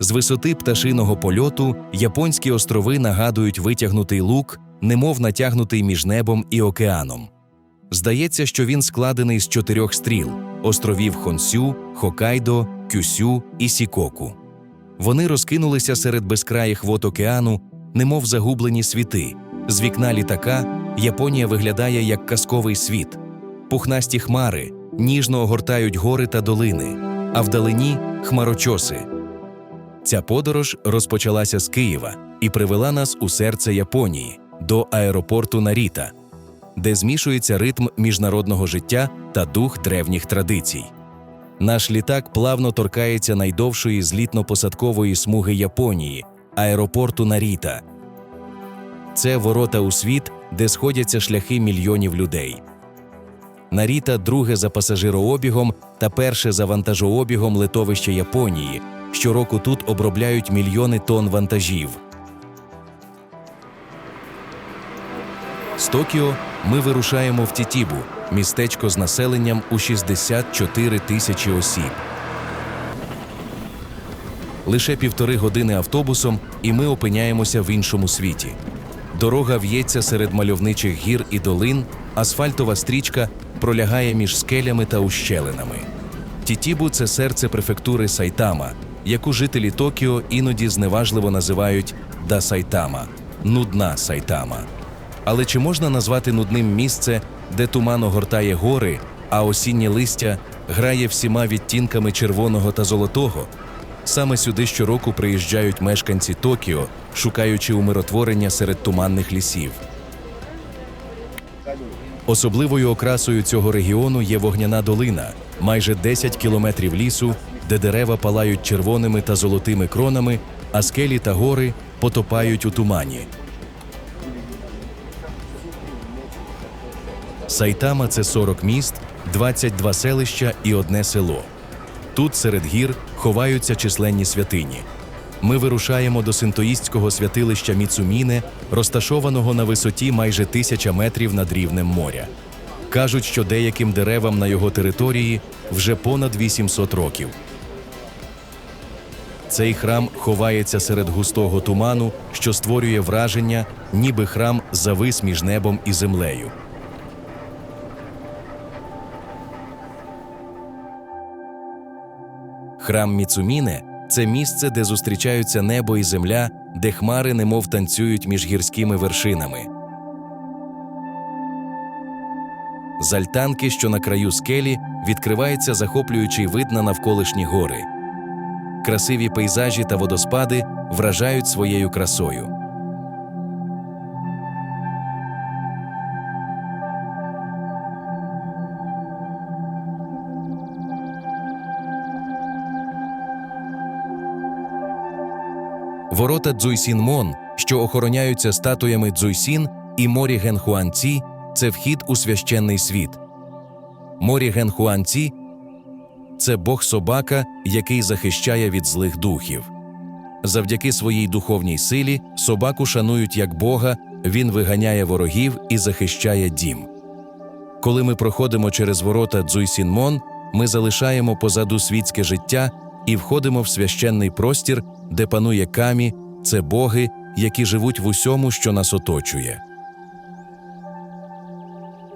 З висоти пташиного польоту японські острови нагадують витягнутий лук, немов натягнутий між небом і океаном. Здається, що він складений з чотирьох стріл островів Хонсю, Хокайдо, Кюсю і Сікоку. Вони розкинулися серед безкраїх вод океану, немов загублені світи. З вікна літака Японія виглядає як казковий світ. Пухнасті хмари ніжно огортають гори та долини, а вдалині хмарочоси. Ця подорож розпочалася з Києва і привела нас у серце Японії до аеропорту Наріта, де змішується ритм міжнародного життя та дух древніх традицій. Наш літак плавно торкається найдовшої злітно-посадкової смуги Японії аеропорту Наріта. Це ворота у світ, де сходяться шляхи мільйонів людей. Наріта друге за пасажирообігом та перше за вантажообігом литовище Японії. Щороку тут обробляють мільйони тонн вантажів. З Токіо ми вирушаємо в Тітібу, містечко з населенням у 64 тисячі осіб. Лише півтори години автобусом, і ми опиняємося в іншому світі. Дорога в'ється серед мальовничих гір і долин, асфальтова стрічка пролягає між скелями та ущелинами. Тітібу це серце префектури Сайтама, яку жителі Токіо іноді зневажливо називають Да Сайтама нудна Сайтама. Але чи можна назвати нудним місце, де туман огортає гори, а осіннє листя грає всіма відтінками червоного та золотого? Саме сюди щороку приїжджають мешканці Токіо, шукаючи умиротворення серед туманних лісів. Особливою окрасою цього регіону є вогняна долина, майже 10 кілометрів лісу, де дерева палають червоними та золотими кронами, а скелі та гори потопають у тумані. Сайтама це 40 міст, 22 селища і одне село. Тут серед гір ховаються численні святині. Ми вирушаємо до синтоїстського святилища Міцуміне, розташованого на висоті майже тисяча метрів над рівнем моря. Кажуть, що деяким деревам на його території вже понад 800 років. Цей храм ховається серед густого туману, що створює враження, ніби храм завис між небом і землею. Храм Міцуміне це місце, де зустрічаються небо і земля, де хмари немов танцюють між гірськими вершинами. З альтанки, що на краю скелі, відкривається захоплюючий вид на навколишні гори. Красиві пейзажі та водоспади вражають своєю красою. Ворота Цзуйсінмон, що охороняються статуями Цзуйсін і морі Генхуанці, це вхід у священний світ. Морі Генхуанці це бог собака, який захищає від злих духів. Завдяки своїй духовній силі собаку шанують як Бога, він виганяє ворогів і захищає дім. Коли ми проходимо через ворота Цзуйсінмон, ми залишаємо позаду світське життя і входимо в священний простір, де панує камі, це боги, які живуть в усьому, що нас оточує.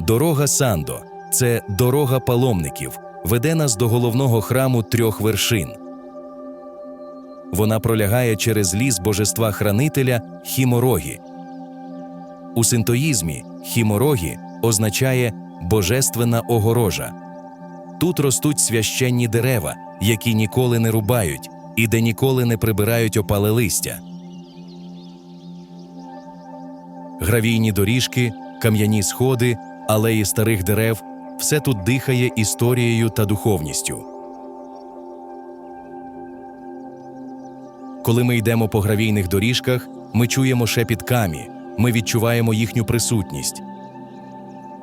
Дорога Сандо це дорога паломників, веде нас до головного храму трьох вершин. Вона пролягає через ліс божества хранителя Хіморогі. У синтоїзмі хіморогі означає божественна огорожа. Тут ростуть священні дерева, які ніколи не рубають і де ніколи не прибирають опале листя. Гравійні доріжки, кам'яні сходи, алеї старих дерев все тут дихає історією та духовністю. Коли ми йдемо по гравійних доріжках, ми чуємо шепіт камі, ми відчуваємо їхню присутність.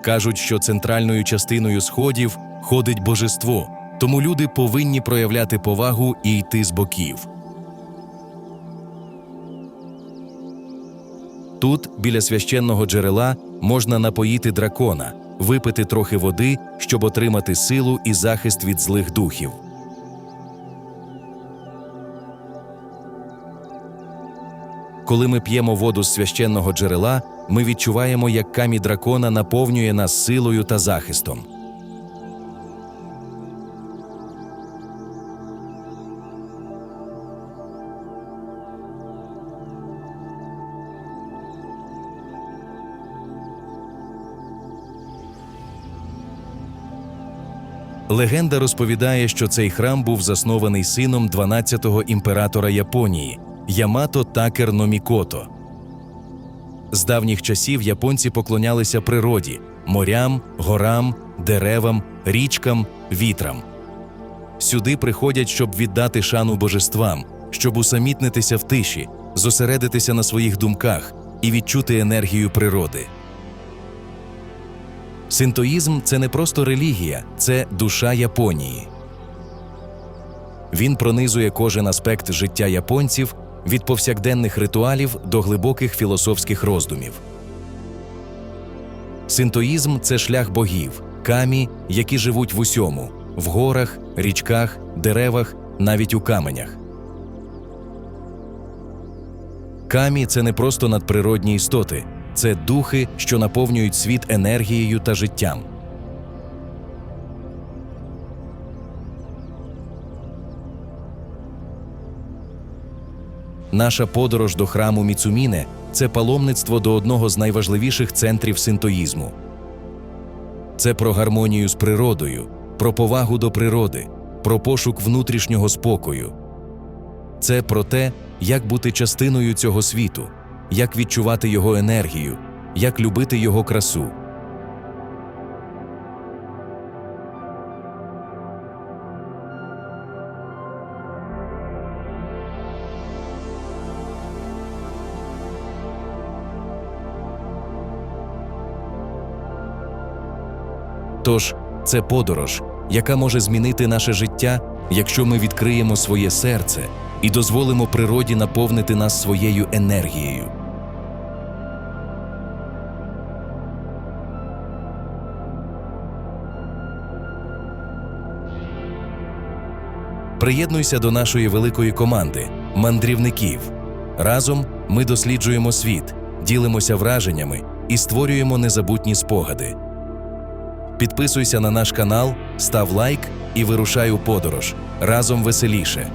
Кажуть, що центральною частиною сходів ходить божество, тому люди повинні проявляти повагу і йти з боків. Тут, біля священного джерела, можна напоїти дракона, випити трохи води, щоб отримати силу і захист від злих духів. Коли ми п'ємо воду з священного джерела, ми відчуваємо, як камінь дракона наповнює нас силою та захистом. Легенда розповідає, що цей храм був заснований сином 12-го імператора Японії Ямато Такер Номікото. З давніх часів японці поклонялися природі морям, горам, деревам, річкам, вітрам. Сюди приходять, щоб віддати шану божествам, щоб усамітнитися в тиші, зосередитися на своїх думках і відчути енергію природи. Синтоїзм це не просто релігія, це душа Японії. Він пронизує кожен аспект життя японців від повсякденних ритуалів до глибоких філософських роздумів. Синтоїзм це шлях богів, камі, які живуть в усьому в горах, річках, деревах, навіть у каменях. Камі це не просто надприродні істоти, це духи, що наповнюють світ енергією та життям. Наша подорож до храму Міцуміне це паломництво до одного з найважливіших центрів синтоїзму. Це про гармонію з природою, про повагу до природи, про пошук внутрішнього спокою. Це про те, як бути частиною цього світу, як відчувати його енергію, як любити його красу. Тож це подорож, яка може змінити наше життя, якщо ми відкриємо своє серце і дозволимо природі наповнити нас своєю енергією. Приєднуйся до нашої великої команди мандрівників. Разом ми досліджуємо світ, ділимося враженнями і створюємо незабутні спогади. Підписуйся на наш канал, став лайк і вирушай у подорож разом веселіше.